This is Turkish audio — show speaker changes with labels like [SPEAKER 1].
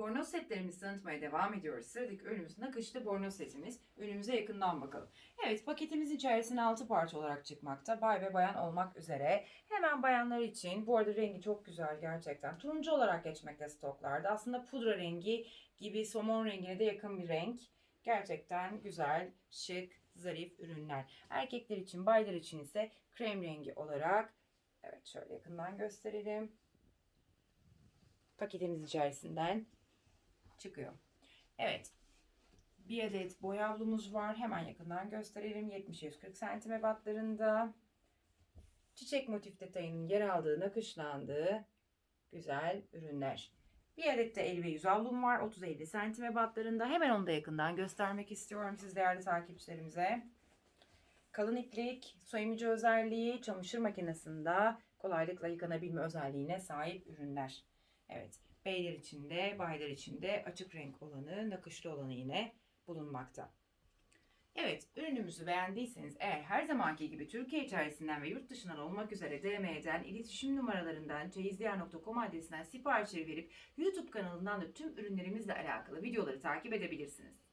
[SPEAKER 1] Bornoz setlerimizi tanıtmaya devam ediyoruz. Sıradaki ürünümüz nakışlı bornoz setimiz. Ürünümüze yakından bakalım. Evet paketimiz içerisinde 6 parça olarak çıkmakta. Bay ve bayan olmak üzere. Hemen bayanlar için bu arada rengi çok güzel gerçekten. Turuncu olarak geçmekte stoklarda. Aslında pudra rengi gibi somon rengine de yakın bir renk. Gerçekten güzel, şık, zarif ürünler. Erkekler için, baylar için ise krem rengi olarak Evet şöyle yakından gösterelim. Paketimiz içerisinden çıkıyor. Evet. Bir adet boy havlumuz var. Hemen yakından gösterelim. 70-140 cm ebatlarında. Çiçek motif detayının yer aldığı, nakışlandığı güzel ürünler. Bir adet de el ve yüz var. 30-50 cm ebatlarında. Hemen onu da yakından göstermek istiyorum siz değerli takipçilerimize. Kalın iplik, emici özelliği, çamaşır makinesinde kolaylıkla yıkanabilme özelliğine sahip ürünler. Evet, beyler için de, baylar için de açık renk olanı, nakışlı olanı yine bulunmakta. Evet, ürünümüzü beğendiyseniz eğer her zamanki gibi Türkiye içerisinden ve yurt dışından olmak üzere DM'den, iletişim numaralarından, çeyizdiğer.com adresinden siparişleri verip YouTube kanalından da tüm ürünlerimizle alakalı videoları takip edebilirsiniz.